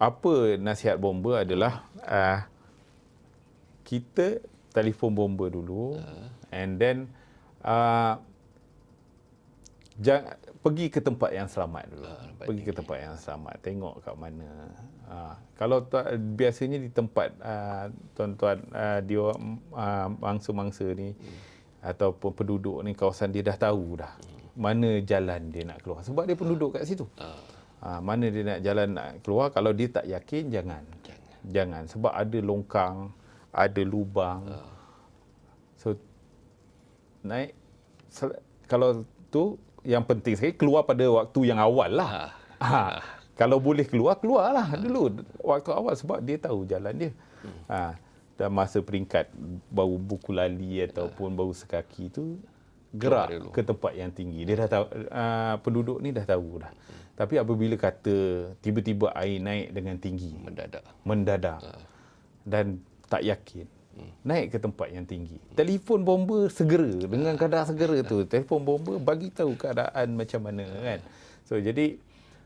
apa nasihat bomba adalah uh, kita telefon bomba dulu and then uh, jangan pergi ke tempat yang selamat dulu. pergi ke tempat yang selamat. Tengok kat mana. Uh, kalau tu, biasanya di tempat uh, tuan-tuan uh, dia uh, mangsa-mangsa ni ataupun penduduk ni kawasan dia dah tahu dah mana jalan dia nak keluar sebab dia penduduk kat situ. Uh, mana dia nak jalan nak keluar kalau dia tak yakin jangan. Jangan. Jangan sebab ada longkang, ada lubang. So naik sel- kalau tu yang penting sekali keluar pada waktu yang awal lah. Ha. Kalau boleh keluar, keluarlah dulu waktu awal sebab dia tahu jalan dia. Ha. Dan masa peringkat bau buku lali ataupun bau sekaki tu gerak dulu. ke tempat yang tinggi. Dia dah tahu uh, penduduk ni dah tahu dah. Tapi apabila kata tiba-tiba air naik dengan tinggi, Mendadak. mendadak. Dan tak yakin naik ke tempat yang tinggi. Telefon bomba segera. Dengan kadar segera tu telefon bomba bagi tahu keadaan macam mana kan? So jadi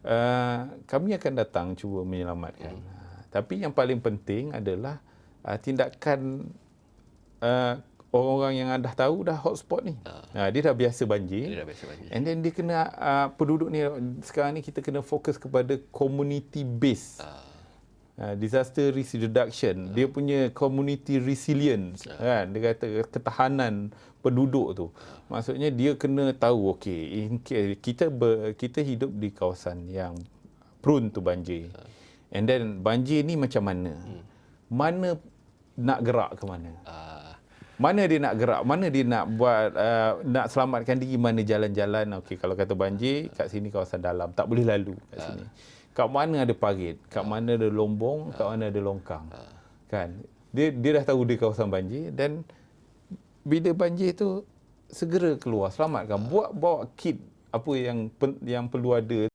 uh, kami akan datang cuba menyelamatkan. Uh, tapi yang paling penting adalah uh, tindakan uh, orang-orang yang dah tahu dah hotspot ni uh, dia dah biasa banjir Dia dah biasa banjir. And then dia kena uh, penduduk ni sekarang ni kita kena fokus kepada community base. Uh, disaster risk reduction. Dia punya community resilience kan. Dia kata ketahanan penduduk tu. Maksudnya dia kena tahu okey in case kita ber, kita hidup di kawasan yang prone to banjir. And then banjir ni macam mana? Mana nak gerak ke mana? Ah, Mana dia nak gerak, mana dia nak buat uh, nak selamatkan diri? Mana jalan-jalan. Okey kalau kata banjir kat sini kawasan dalam. Tak boleh lalu kat sini. Kat mana ada parit, kat mana ada lombong, kat mana ada longkang. Kan? Dia dia dah tahu dia kawasan banjir dan bila banjir tu segera keluar selamatkan. Buat bawa kit apa yang yang perlu ada